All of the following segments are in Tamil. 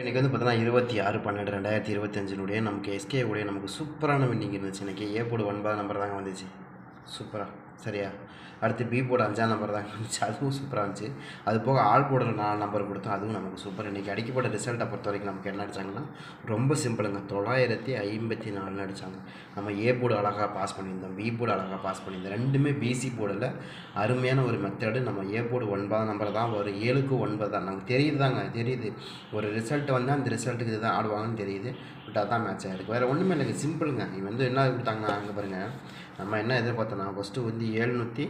இன்றைக்கி வந்து பார்த்தீங்கன்னா இருபத்தி ஆறு பன்னெண்டு ரெண்டாயிரத்தி இருபத்தஞ்சினுடைய நமக்கு எஸ்கே உடைய நமக்கு சூப்பரான வின்னிங் இருந்துச்சு. இன்றைக்கி ஏ போர்டு ஒன்பதாம் நம்பர் தாங்க வந்துச்சு. சூப்பராக சரியா? அடுத்து பி போட அஞ்சாம் நம்பர் தான். இருந்துச்சு அதுவும் சூப்பராக இருந்துச்சு. அது போக ஆள் போடுற நாலு நம்பர் கொடுத்தோம் அதுவும் நமக்கு சூப்பர் இன்றைக்கி அடிக்கப்பட்ட ரிசல்ட்டை பொறுத்த வரைக்கும் நமக்கு என்ன அடிச்சாங்கன்னா ரொம்ப சிம்பிளுங்க தொள்ளாயிரத்தி ஐம்பத்தி நாலுன்னு அடித்தாங்க நம்ம ஏ போர்டு அழகாக பாஸ் பண்ணியிருந்தோம். பி போர்டு அழகாக பாஸ் பண்ணியிருந்தோம். ரெண்டுமே பிசி போர்டில் அருமையான ஒரு மெத்தடு நம்ம ஏ போர்டு ஒன்பதாம் நம்பர் தான். வரும் ஏழுக்கு ஒன்பது தான். நமக்கு தெரியுது தாங்க தெரியுது. ஒரு ரிசல்ட் வந்து அந்த ரிசல்ட்டுக்கு இதுதான் ஆடுவாங்கன்னு தெரியுது. பட் அதான் மேட்ச் ஆகிருக்கு வேறு ஒன்றுமே இல்லைங்க. சிம்பிளுங்க இவன் வந்து என்ன கொடுத்தாங்கன்னா அங்கே பாருங்கள் நம்ம என்ன எதிர்பார்த்தோம்னா ஃபஸ்ட்டு வந்து ஏழ்நூற்றி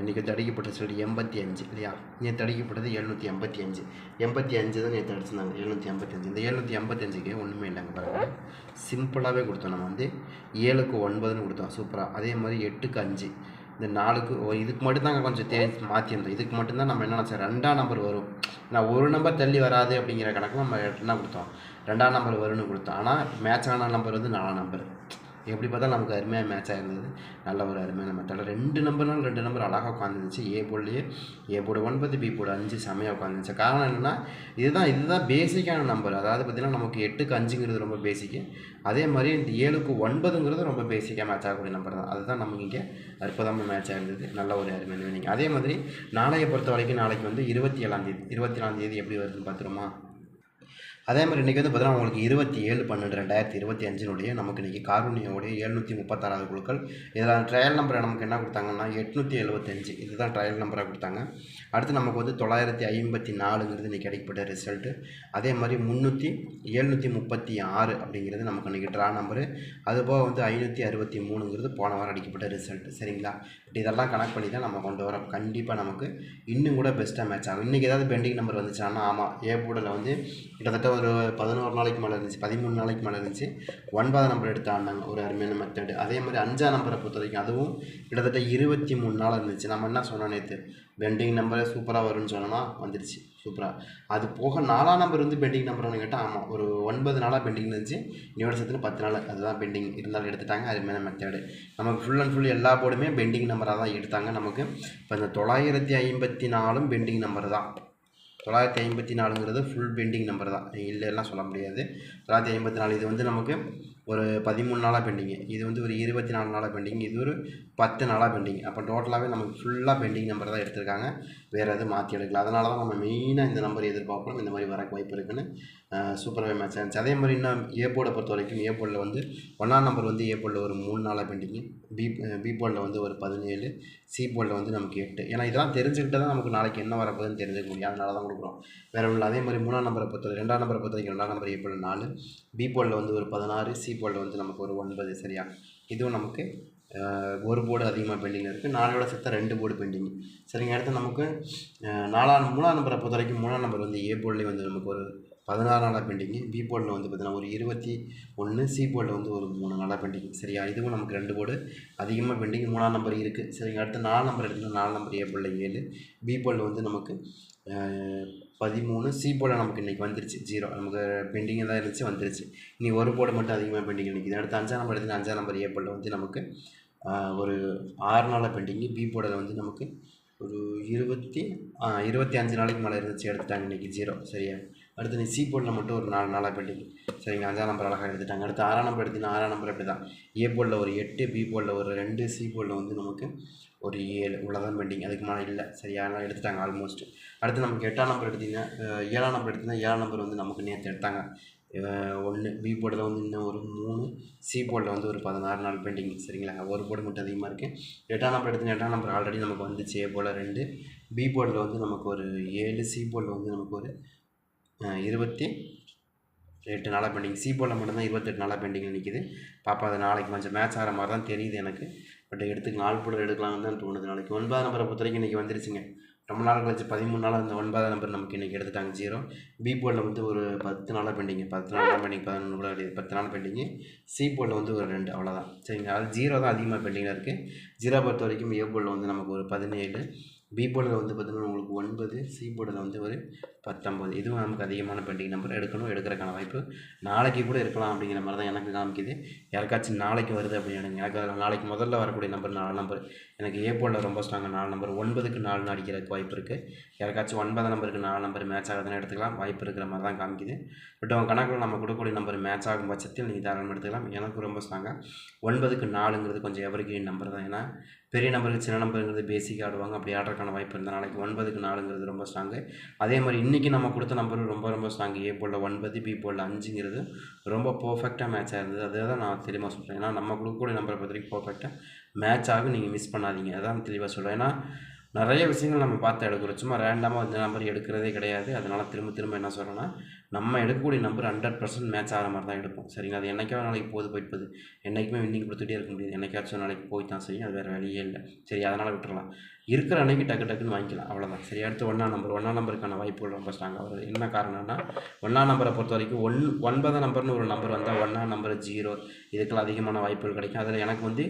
இன்றைக்கி தடுக்கப்பட்ட அடிக்கப்பட்ட எண்பத்தி அஞ்சு இல்லையா? நேற்று தடுக்கப்பட்டது எழுநூற்றி எண்பத்தி அஞ்சு. எண்பத்தி அஞ்சு தான் நேற்று அடிச்சிருந்தாங்க எழுநூற்றி எண்பத்தி அஞ்சு. இந்த எழுநூற்றி எண்பத்தஞ்சுக்கு ஒன்றுமே இல்லைங்க பாருங்கள் சிம்பிளாகவே கொடுத்தோம் நம்ம வந்து ஏழுக்கு ஒன்பதுன்னு கொடுத்தோம் சூப்பராக அதே மாதிரி எட்டுக்கு அஞ்சு. இந்த நாலுக்கு ஓ, இதுக்கு மட்டும்தாங்க கொஞ்சம் தே மாற்றியிருந்தோம் இதுக்கு மட்டும்தான் நம்ம என்ன நினச்சோம் ரெண்டாம் நம்பர் வரும். நான் ஒரு நம்பர் தள்ளி வராது அப்படிங்கிற கணக்கு நம்ம என்ன கொடுத்தோம்? ரெண்டாம் நம்பர் வரும்னு கொடுத்தோம். ஆனால் மேட்ச் நம்பர் வந்து நாலாம் நம்பர் எப்படி பார்த்தா நமக்கு அருமையாக மேட்ச் ஆகிருந்தது நல்ல ஒரு அருமையான மெத்தடில் ரெண்டு நம்பர்னாலும் ரெண்டு நம்பர் அழகாக உட்காந்துருந்துச்சு ஏ போர்ட்லேயே ஏ போர்டு ஒன்பது பி போர்டு அஞ்சு செமையாக உட்காந்துருந்துச்சு காரணம் என்னென்னா இதுதான் இதுதான் பேசிக்கான நம்பர் அதாவது பார்த்திங்கன்னா நமக்கு எட்டுக்கு அஞ்சுங்கிறது ரொம்ப பேசிக்கு அதே மாதிரி இந்த ஏழுக்கு ஒன்பதுங்கிறது ரொம்ப பேசிக்காக மேட்ச் ஆகக்கூடிய நம்பர் தான். அதுதான் நமக்கு இங்கே அற்புதமாக மேட்ச் ஆகிருந்தது நல்ல ஒரு அருமையான நீங்கள் அதே மாதிரி நாளையை பொறுத்த வரைக்கும் நாளைக்கு வந்து இருபத்தி ஏழாம் தேதி இருபத்தி ஏழாம் தேதி எப்படி வருதுன்னு பார்த்துருமா அதே மாதிரி இன்றைக்கி வந்து பார்த்தீங்கன்னா உங்களுக்கு இருபத்தி ஏழு பன்னெண்டு ரெண்டாயிரத்தி இருபத்தி அஞ்சினுடைய நமக்கு இன்றைக்கி காரூனியோடைய எழுநூற்றி முப்பத்தாறாவது குழுக்கள். இதில் ட்ரையல் நம்பரை நமக்கு என்ன கொடுத்தாங்கன்னா எட்நூற்றி எழுபத்தஞ்சு இதுதான் ட்ரையல் நம்பராக கொடுத்தாங்க. அடுத்து நமக்கு வந்து தொள்ளாயிரத்தி ஐம்பத்தி நாலுங்கிறது இன்றைக்கி கிடைக்கப்பட்ட ரிசல்ட்டு அதே மாதிரி முந்நூற்றி எழுநூற்றி முப்பத்தி ஆறு அப்படிங்கிறது நமக்கு இன்றைக்கி ட்ரா நம்பரு அதுபோக வந்து ஐநூற்றி அறுபத்தி மூணுங்கிறது போன வாரம் அடிக்கப்பட்ட ரிசல்ட் சரிங்களா? பட் இதெல்லாம் கனெக்ட் பண்ணி தான் நம்ம கொண்டு வரோம். கண்டிப்பாக நமக்கு இன்னும் கூட பெஸ்ட்டாக மேட்ச் ஆகும். இன்றைக்கி ஏதாவது பெண்டிங் நம்பர் வந்துச்சுன்னா ஆமாம் ஏ போர்டில் வந்து கிட்டத்தட்ட ஒரு பதினோரு நாளைக்கு மேலே இருந்துச்சு. பதிமூணு நாளைக்கு மேலே இருந்துச்சு. ஒன்பதாம் நம்பர் எடுத்து ஆடினாங்க ஒரு அருமையான மெத்தடு அதே மாதிரி அஞ்சாம் நம்பரை பொறுத்த வரைக்கும் அதுவும் கிட்டத்தட்ட இருபத்தி மூணு நாள் இருந்துச்சு. நம்ம என்ன சொன்னோம் நேற்று பெண்டிங் நம்பரே சூப்பராக வரும்னு சொன்னோம்னா வந்துருச்சு. சூப்பராக அது போக நாலாம் நம்பர் வந்து பெண்டிங் நம்பர்னு கேட்டால் ஆமாம் ஒரு ஒன்பது நாளாக பெண்டிங் இருந்துச்சு. இன்னொரு சத்துல பத்து நாள். அதுதான் பெண்டிங் இருந்தாலும் எடுத்துட்டாங்க. அருமையான மெத்தேடு நமக்கு ஃபுல் அண்ட் ஃபுல் எல்லா போர்டுமே பெண்டிங் நம்பராக தான் எடுத்தாங்க. நமக்கு இப்போ இந்த தொள்ளாயிரத்தி ஐம்பத்தி நாலும் பெண்டிங் நம்பர் தான். தொள்ளாயிரத்தி ஐம்பத்தி நாலுங்கிறது ஃபுல் பெண்டிங் நம்பர் தான். இல்லைலாம் சொல்ல முடியாது. தொள்ளாயிரத்தி ஐம்பத்தி நாலு இது வந்து நமக்கு ஒரு பதிமூணு நாளாக பெண்டிங்கு இது வந்து ஒரு இருபத்தி நாலு நாளாக பெண்டிங் இது ஒரு பத்து நாளாக பெண்டிங் அப்போ டோட்டலாகவே நமக்கு ஃபுல்லாக பெண்டிங் நம்பர் தான் எடுத்திருக்காங்க. வேறு எதுவும் மாற்றி எடுக்கல. அதனால தான் நம்ம மெயினாக இந்த நம்பர் எதிர்பார்க்கணும் இந்த மாதிரி வரக்கு வாய்ப்பு இருக்குன்னு சூப்பராகவே மேட்ச் ஆச்சு அதே மாதிரி இன்னும் ஏ போர்டை பொறுத்த வரைக்கும் ஏ போர்டில் வந்து ஒன்றாம் நம்பர் வந்து ஏ போர்டில் ஒரு மூணு நாளாக பெண்டிங்கு பி பி போர்டில் வந்து ஒரு பதினேழு சி போர்டில் வந்து நமக்கு எட்டு. ஏன்னா இதெல்லாம் தெரிஞ்சுக்கிட்டு தான் நமக்கு நாளைக்கு என்ன வரப்போகுதுன்னு தெரிஞ்சுக்க முடியும். அதனால தான் கொடுக்குறோம். வேறு ஒன்றும் அதே மாதிரி மூணாம் நம்பரை பொறுத்த ரெண்டாம் நம்பரை பொறுத்த வரைக்கும் ரெண்டாம் நம்பர் ஏ போர்டில் நாலு பி போர்டில் வந்து ஒரு பதினாறு சி ஈக்குவல் வந்து நமக்கு ஒரு ஒன்பது சரியா? இதுவும் நமக்கு ஒரு போர்டு அதிகமாக பெண்டிங்கில் இருக்குது நாலோட சேர்த்து ரெண்டு போர்டு பெண்டிங் சரிங்க அடுத்து நமக்கு நாலாம் மூணாம் நம்பரை பொறுத்த வரைக்கும் மூணாம் நம்பர் வந்து ஏ போர்ட்லேயும் வந்து நமக்கு ஒரு பதினாறு நாளாக பெண்டிங்கு பி போர்டில் வந்து பார்த்திங்கன்னா ஒரு இருபத்தி ஒன்று சி போர்டில் வந்து ஒரு மூணு நாளாக பெண்டிங் சரியா? இதுவும் நமக்கு ரெண்டு போர்டு அதிகமாக பெண்டிங் மூணாம் நம்பர் இருக்குது சரிங்க அடுத்து நாலு நம்பர் எடுத்துகிட்டு நாலு நம்பர் ஏ போர்டில் ஏழு. பி போர்டில் வந்து நமக்கு பதிமூணு. சி போர்டில் நமக்கு இன்றைக்கி வந்துருச்சு ஜீரோ நமக்கு பெண்டிங் தான் இருந்துச்சு வந்துருச்சு. இனி ஒரு போர்டு மட்டும் அதிகமாக பெண்டிங் நிற்கிது அடுத்து அஞ்சாம் நம்பர் எடுத்து அஞ்சாம் நம்பர் ஏ போர்டில் வந்து நமக்கு ஒரு ஆறு நாளாக பெண்டிங்கு பி போர்டில் வந்து நமக்கு ஒரு இருபத்தி ஆ, இருபத்தி அஞ்சு நாளைக்கு மேலே இருந்துச்சு எடுத்துட்டாங்க இன்றைக்கி ஜீரோ சரியா? அடுத்து நீ சி போர்டில் மட்டும் ஒரு நாலு நாளாக பெண்டிங். சரிங்க அஞ்சாம் நம்பர் அழகாக எடுத்துட்டாங்க. அடுத்து ஆறாம் நம்பர் எடுத்தீங்கன்னா ஆறாம் நம்பர் அப்படி தான் ஏ போர்டில் ஒரு எட்டு பி போர்டில் ஒரு ரெண்டு சி போர்டில் வந்து நமக்கு ஒரு ஏழு இவ்வளோதான் பெண்டிங். அதுக்கு மேலே இல்லை சரியான எடுத்துட்டாங்க ஆல்மோஸ்ட் அடுத்து நமக்கு எட்டாம் நம்பர் எடுத்தீங்கன்னா ஏழாம் நம்பர் எடுத்தீங்கன்னா ஏழாம் நம்பர் வந்து நமக்கு நேற்று எடுத்தாங்க. ஒன்று பி போர்டில் வந்து இன்னும் ஒரு மூணு சி போர்டில் வந்து ஒரு பதினாறு நாள் பெண்டிங் சரிங்களா? ஒரு போர்டு மட்டும் அதிகமாக இருக்குது எட்டாம் நம்பர் எடுத்து எட்டாம் நம்பர் ஆல்ரெடி நமக்கு வந்துச்சு. ஏ போல் ரெண்டு பி போர்டில் வந்து நமக்கு ஒரு ஏழு சி போர்டில் வந்து நமக்கு ஒரு இருபத்தி எட்டு நாளாக பெண்டிங் சி போர்டில் மட்டும்தான் இருபத்தெட்டு நாளாக பெண்டிங்கில் நிற்கிது பாப்பா அது நாளைக்கு கொஞ்சம் மேட்ச் ஆகிற மாதிரி தான் தெரியுது எனக்கு. பட் எடுத்து நாள் போர்டில் எடுக்கலாம்னு தான் தோணுது நாளைக்கு. ஒன்பதாம் நம்பரை பொறுத்த வரைக்கும் இன்றைக்கி வந்துருச்சுங்க. ரொம்ப நாள் கழிச்சு பதிமூணு நாள் அந்த ஒன்பதாம் நம்பர் நமக்கு இன்றைக்கி எடுத்துட்டாங்க ஜீரோ. பி போர்டில் வந்து ஒரு பத்து நாளாக பெண்டிங்கு பத்து நாள் பெண்டிங் பதினொன்று கூட கிடையாது பத்து நாள் பெண்டிங்கு சி போர்டில் வந்து ஒரு ரெண்டு அவ்வளோதான் சரிங்க அது ஜீரோ தான் அதிகமாக பெண்டிங்கில் இருக்குது ஜீரோ பொறுத்த வரைக்கும் ஏ போர்டில் வந்து நமக்கு ஒரு பதினேழு பி போர்டில் வந்து பார்த்திங்கன்னா உங்களுக்கு ஒன்பது சி போர்டில் வந்து ஒரு பத்தொம்பது இதுவும் நமக்கு அதிகமான பெண்டிங் நம்பர் எடுக்கணும் எடுக்கிறக்கான வாய்ப்பு. நாளைக்கு கூட இருக்கலாம் அப்படிங்கிற மாதிரி தான் எனக்கு காமிக்குது. யாருக்காச்சும் நாளைக்கு வருது அப்படின்னு எனக்கு நாளைக்கு முதல்ல வரக்கூடிய நம்பர் நாலு நம்பர் எனக்கு ஏ போர்டில் ரொம்ப ஸ்ட்ராங்காக நாலு நம்பர் ஒன்பதுக்கு நாலு அடிக்கிறதுக்கு வாய்ப்பு இருக்குது யாருக்காச்சும் ஒன்பது நம்பருக்கு நாலு நம்பர் மேட்ச் ஆகுதுன்னு எடுத்துக்கலாம். வாய்ப்பு இருக்கிற மாதிரி தான் காமிக்குது. பட் அவங்க கணக்கில் நம்ம கொடுக்கக்கூடிய நம்பர் மேட்ச் ஆகும் பட்சத்தில் நீங்கள் தாராளமாக எடுத்துக்கலாம். எனக்கு ரொம்ப ஸ்ட்ராங்காக ஒன்பதுக்கு நாலுங்கிறது கொஞ்சம் எவர்கிரீன் நம்பர் தான். ஏன்னா பெரிய நம்பருக்கு சின்ன நம்பருங்கிறது பேசிக்காக ஆடுவாங்க. அப்படி ஆடுறதுக்கான வாய்ப்பு இருந்தால் நாளைக்கு ஒன்பதுக்கு நாலுங்கிறது ரொம்ப ஸ்ட்ராங்கு அதே மாதிரி இன்றைக்கி நம்ம கொடுத்த நம்பரும் ரொம்ப ரொம்ப ஸ்ட்ராங்கு ஏ போலில் ஒன்பது பி போலில் அஞ்சுங்கிறது ரொம்ப பர்ஃபெக்டாக மேட்சாக இருந்தது. அதை தான் நான் தெளிவாக சொல்கிறேன் ஏன்னா நம்ம கொடுக்கக்கூடிய நம்பரை பொறுத்த வரைக்கும் பர்ஃபெக்டாக மேட்ச் ஆகும் நீங்கள் மிஸ் பண்ணாதீங்க. அதான் தெளிவாக சொல்கிறேன் ஏன்னா நிறைய விஷயங்கள் நம்ம பார்த்து எடுக்கிறோம். சும்மா ரேண்டமாக இந்த நம்பர் எடுக்கிறதே கிடையாது. அதனால் திரும்ப திரும்ப என்ன சொல்கிறேன்னா நம்ம எடுக்கக்கூடிய நம்பர் ஹண்ட்ரட் பர்சன்ட் மேட்ச் ஆகிற மாதிரி தான் எடுப்போம். சரிங்களா? அது என்றைக்காவது நாளைக்கு போது போயிட்டு என்றைக்குமே வின்னிங் கொடுத்துட்டே இருக்க முடியாது. என்றைக்காச்சும் நாளைக்கு போய் தான் செய்யும். அது வேறு வழியே இல்லை. சரி அதனால் விட்டுறலாம். இருக்கிற அன்னைக்கு டக்கு டக்குன்னு வாங்கிக்கலாம். அவ்வளோதான் சரி அடுத்து ஒன்றா நம்பர் ஒன்றா நம்பருக்கான வாய்ப்புகள் ரொம்ப ஸ்ட்ராங்காக வருது. என்ன காரணம்னா ஒன்றா நம்பரை பொறுத்த வரைக்கும் ஒன் ஒன்பதாம் நம்பர்னு ஒரு நம்பர் வந்தால் ஒன்றா நம்பர் ஜீரோ இதுக்கெல்லாம் அதிகமான வாய்ப்புகள் கிடைக்கும். அதில் எனக்கு வந்து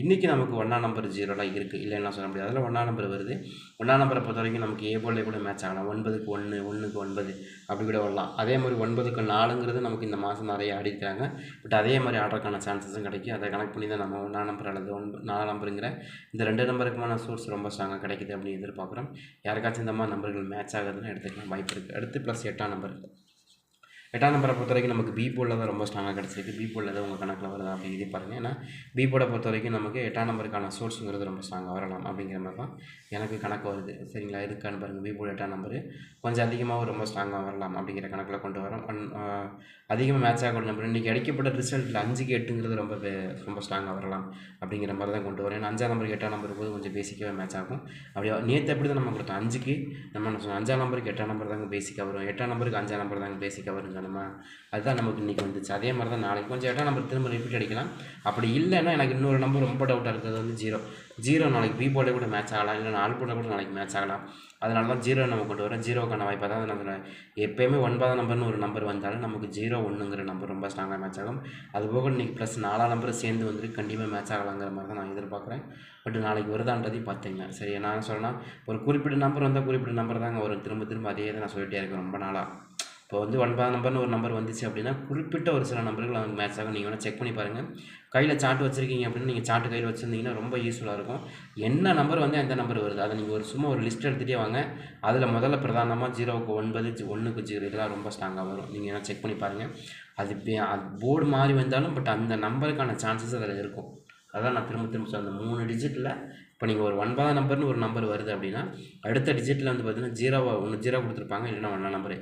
இன்றைக்கி நமக்கு ஒன்றா நம்பர் ஜீரோலாம் இருக்குது இல்லைன்னா சொல்ல முடியாது. அதில் ஒன்றா நம்பர் வருது. ஒன்றா நம்பரை பொறுத்த வரைக்கும் நமக்கு ஏ போலே கூட மேட்ச் ஆகலாம். ஒன்பதுக்கு ஒன்று ஒன்றுக்கு ஒன்பது. அப்படி கூட வரலாம். அது அதே மாதிரி ஒன்பதுக்கு நாலுங்கிறது நமக்கு இந்த மாதம் நிறைய ஆடிருக்காங்க பட் அதே மாதிரி ஆடுறதுக்கான சான்சஸும் கிடைக்கும். அதை கனெக்ட் பண்ணி தான் நம்ம ஒன்றா நம்பர் அல்லது ஒன்பது நாலு நம்பருங்கிற இந்த ரெண்டு நம்பருக்குமான சோர்ஸ் ரொம்ப ஸ்ட்ராங்காக கிடைக்குது அப்படின்னு எதிர்பார்க்குறோம். யாருக்காச்சும் இந்த மாதிரி நம்பர்கள் மேட்ச் ஆகுதுன்னு எடுத்துக்கலாம். வாய்ப்பு இருக்குது அடுத்து ப்ளஸ் எட்டாம் நம்பர் எட்டாம் நம்பரை பொறுத்த வரைக்கும் நமக்கு பி போர்டில் தான் ரொம்ப ஸ்ட்ராங்காக கிடச்சிருக்கு. பி போர்டில் தான் உங்கள் கணக்கில் வருதா அப்படிங்கிறதே பாருங்கள் ஏன்னா பி போர்டை பொறுத்த வரைக்கும் நமக்கு எட்டாம் நம்பருக்கான சோர்ஸுங்கிறது ரொம்ப ஸ்ட்ராங்காக வரலாம் அப்படிங்கிற மாதிரி தான் எனக்கு கணக்கு வருது. சரிங்களா? இருக்கான்னு பாருங்கள் பி போர்டு எட்டாம் நம்பரு. கொஞ்சம் அதிகமாக ரொம்ப ஸ்ட்ராங்காக வரலாம் அப்படிங்கிற கணக்கில் கொண்டு வரோம். அதிகமாக மேட்ச் ஆகக்கூடிய நம்பர் இன்றைக்கி அடிக்கப்பட்ட ரிசல்ட்டில் அஞ்சுக்கு எட்டுங்கிறது ரொம்ப ரொம்ப ஸ்ட்ராங்காக வரலாம் அப்படிங்கிற மாதிரி தான் கொண்டு வரேன் ஏன்னா அஞ்சாம் நம்பருக்கு எட்டாம் நம்பர் போது கொஞ்சம் பேசிக்காக மேட்ச் ஆகும். அப்படியே நேற்று எப்படி தான் நம்ம கொடுத்தோம்? அஞ்சுக்கு நம்ம சொன்னோம். அஞ்சாம் நம்பருக்கு எட்டாம் நம்பர் தாங்க பேசிக்காக வரும். எட்டாம் நம்பருக்கு அஞ்சாம் நம்பர் தாங்க பேசிக்காக வரும் பண்ணணுமா அதுதான் நமக்கு இன்றைக்கி வந்துச்சு. அதே மாதிரி தான் நாளைக்கு. கொஞ்சம் இடம் நம்ம திரும்ப ரிப்பீட் அடிக்கலாம். அப்படி இல்லைன்னா எனக்கு இன்னொரு நம்பர் ரொம்ப டவுட்டாக இருக்கிறது வந்து ஜீரோ ஜீரோ நாளைக்கு பி கூட மேட்ச் ஆகலாம். இல்லை நாலு போர்டில் கூட நாளைக்கு மேட்ச் ஆகலாம். அதனால தான் ஜீரோ நம்ம கொண்டு வரோம் ஜீரோக்கான வாய்ப்பாக தான் நம்ம எப்போயுமே ஒன்பதாம் நம்பர்னு ஒரு நம்பர் வந்தாலும் நமக்கு ஜீரோ ஒன்றுங்கிற நம்பர் ரொம்ப ஸ்ட்ராங்காக மேட்ச் ஆகும். அது போக இன்றைக்கி ப்ளஸ் நாலாம் நம்பர் சேர்ந்து வந்துட்டு கண்டிப்பாக மேட்ச் ஆகலாங்கிற மாதிரி தான் நான் எதிர்பார்க்குறேன். பட் நாளைக்கு வருதான்றதையும் பார்த்தீங்க சரி நான் சொன்னா ஒரு குறிப்பிட்ட நம்பர் வந்தால் குறிப்பிட்ட நம்பர் தாங்க வரும். திரும்ப திரும்ப அதே தான் நான் சொல்லிட்டே இருக்கேன் ரொம்ப நாளாக இப்போ வந்து ஒன்பதாம் நம்பர்னு ஒரு நம்பர் வந்துச்சு அப்படின்னா குறிப்பிட்ட ஒரு சில நம்பர்கள் அவங்க மேட்ச் ஆகும். நீங்கள் வேணால் செக் பண்ணி பாருங்கள் கையில் சார்ட் வச்சுருக்கீங்க அப்படின்னா நீங்கள் சார்ட் கையில் வச்சுருந்தீங்கன்னா ரொம்ப யூஸ்ஃபுல்லாக இருக்கும். என்ன நம்பர் வந்து எந்த நம்பர் வருது? அதை நீங்கள் ஒரு சும்மா ஒரு லிஸ்ட் எடுத்துகிட்டே வாங்க. அதில் முதல்ல பிரதானமாக ஜீரோவுக்கு ஒன்பது ஒன்றுக்கு ஜீரோ இதெல்லாம் ரொம்ப ஸ்ட்ராங்காக வரும். நீங்கள் வேணால் செக் பண்ணி பாருங்கள் அது பே- அது போர்டு மாறி வந்தாலும் பட் அந்த நம்பருக்கான சான்சஸ் அதில் இருக்கும். அதான் நான் திரும்ப திரும்ப சொல்றேன். அந்த மூணு டிஜிட்டில் இப்போ நீங்கள் ஒரு ஒன்பதாம் நம்பர்னு ஒரு நம்பர் வருது அப்படின்னா அடுத்த டிஜிட்டில் வந்து பார்த்தீங்கன்னா ஜீரோவா ஒன்று ஜீரோ கொடுத்துருப்பாங்க இல்லைன்னா ஒன்றாம் நம்பரு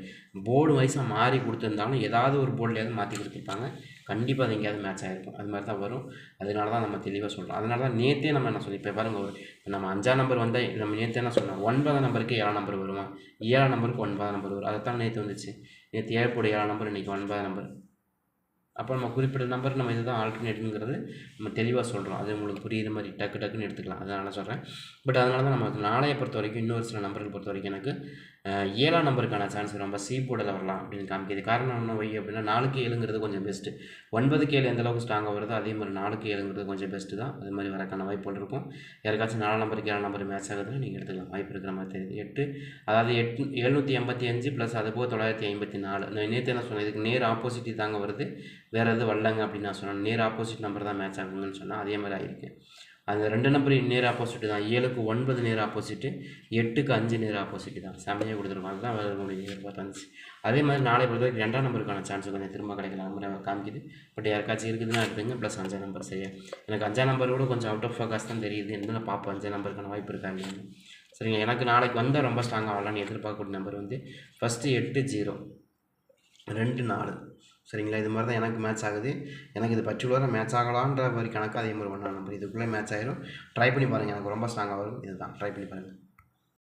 போர்டு வைஸாக மாறி கொடுத்துருந்தாலும் ஏதாவது ஒரு போர்டுலையாவது மாற்றி கொடுத்துருப்பாங்க. கண்டிப்பாக அது எங்கேயாவது மேட்ச் ஆகிருக்கும் அது மாதிரி தான் வரும். அதனால தான் நம்ம தெளிவாக சொல்கிறோம் அதனால தான் நேற்றே நம்ம என்ன சொல்லி இப்போ பாருங்கள் ஒரு நம்ம அஞ்சாம் நம்பர் வந்தால் நம்ம நேற்று என்ன சொன்னோம்? ஒன்பதாம் நம்பருக்கு ஏழாம் நம்பர் வருமா? ஏழாம் நம்பருக்கு ஒன்பதாம் நம்பர் வரும். அதை தான் நேற்று வந்துச்சு நேற்று ஏழப்போட ஏழாம் நம்பர் இன்றைக்கி ஒன்பதாம் நம்பர் அப்போ நம்ம குறிப்பிட்ட நம்பர் நம்ம இதுதான் ஆல்டர்னேட்டுங்கிறது நம்ம தெளிவாக சொல்கிறோம் அது உங்களுக்கு புரியுற மாதிரி டக்கு டக்குன்னு எடுத்துக்கலாம். அதனால் சொல்கிறேன் பட் அதனால தான் நம்ம நாளைய பொறுத்த வரைக்கும் இன்னொரு சில நம்பர்கள் பொறுத்த வரைக்கும் எனக்கு ஏழாம் நம்பருக்கான சான்ஸ் ரொம்ப சி போர்டில் வரலாம் அப்படின்னு காமிக்கிது. காரணம் என்ன வை அப்படின்னா நாலுக்கு ஏழுங்கிறது கொஞ்சம் பெஸ்ட்டு ஒன்பதுக்கு ஏழு எந்த அளவுக்கு ஸ்ட்ராங்காக வருதோ அதே மாதிரி நாலுக்கு ஏழுங்கிறது கொஞ்சம் பெஸ்ட்டு தான். அது மாதிரி வரக்கான வாய்ப்புகள் இருக்கும் யாருக்காச்சும் நாலாம் நம்பருக்கு ஏழாம் நம்பர் மேட்ச் ஆகுதுன்னு நீங்கள் எடுத்துக்கலாம். வாய்ப்பு இருக்கிற மாதிரி தெரியுது. எட்டு அதாவது எட்டு எழுநூற்றி எண்பத்தி அஞ்சு ப்ளஸ் அது போக தொள்ளாயிரத்தி ஐம்பத்தி நாலு. நான் நேற்று என்ன சொன்னேன் இதுக்கு நேர் ஆப்போசிட் தாங்க வருது. வேறு எதுவும் வரலங்க அப்படின்னு நான் சொன்னேன். நேர் ஆப்போசிட் நம்பர் தான் மேட்ச் ஆகுங்கன்னு சொன்னால் அதே மாதிரி ஆயிருக்கு. அந்த ரெண்டு நம்பர் நேர் ஆப்போசிட்டு தான். ஏழுக்கு ஒன்பது நேர் ஆப்போசிட்டு எட்டுக்கு அஞ்சு நேர் ஆப்போசிட்டு தான். செம்மையாக கொடுத்துருக்கோம் தான் அவர்களுடைய எதிர்பார்த்து அதே மாதிரி நாளை பொறுத்தவரைக்கும் ரெண்டாம் நம்பருக்கான சான்ஸ் கொஞ்சம் திரும்ப கிடைக்கலாம் நம்பர் காமிக்குது. பட் யாருக்காச்சும் இருக்குதுன்னா எடுத்துங்க ப்ளஸ் அஞ்சாம் நம்பர் செய்ய எனக்கு அஞ்சாம் நம்பர் கூட கொஞ்சம் அவுட் ஆஃப் ஃபோக்கஸ் தான் தெரியுது. இருந்தாலும் பார்ப்போம் அஞ்சாம் நம்பருக்கான வாய்ப்பு இருக்காங்க சரிங்க. எனக்கு நாளைக்கு வந்தால் ரொம்ப ஸ்ட்ராங்காக வரலான்னு எதிர்பார்க்கக்கூடிய நம்பர் வந்து ஃபஸ்ட்டு எட்டு ஜீரோ ரெண்டு நாலு. சரிங்களா? இது மாதிரி தான் எனக்கு மேட்ச் ஆகுது. எனக்கு இது பர்டிகுலராக மேட்ச் ஆகலான்ற மாதிரி கணக்கு அதே மாதிரி ஒன்றா நம்ம இதுக்குள்ளே மேட்ச் ஆகிடும் ட்ரை பண்ணி பாருங்கள் எனக்கு ரொம்ப ஸ்ட்ராங்காக வரும். இதுதான். ட்ரை பண்ணி பாருங்கள்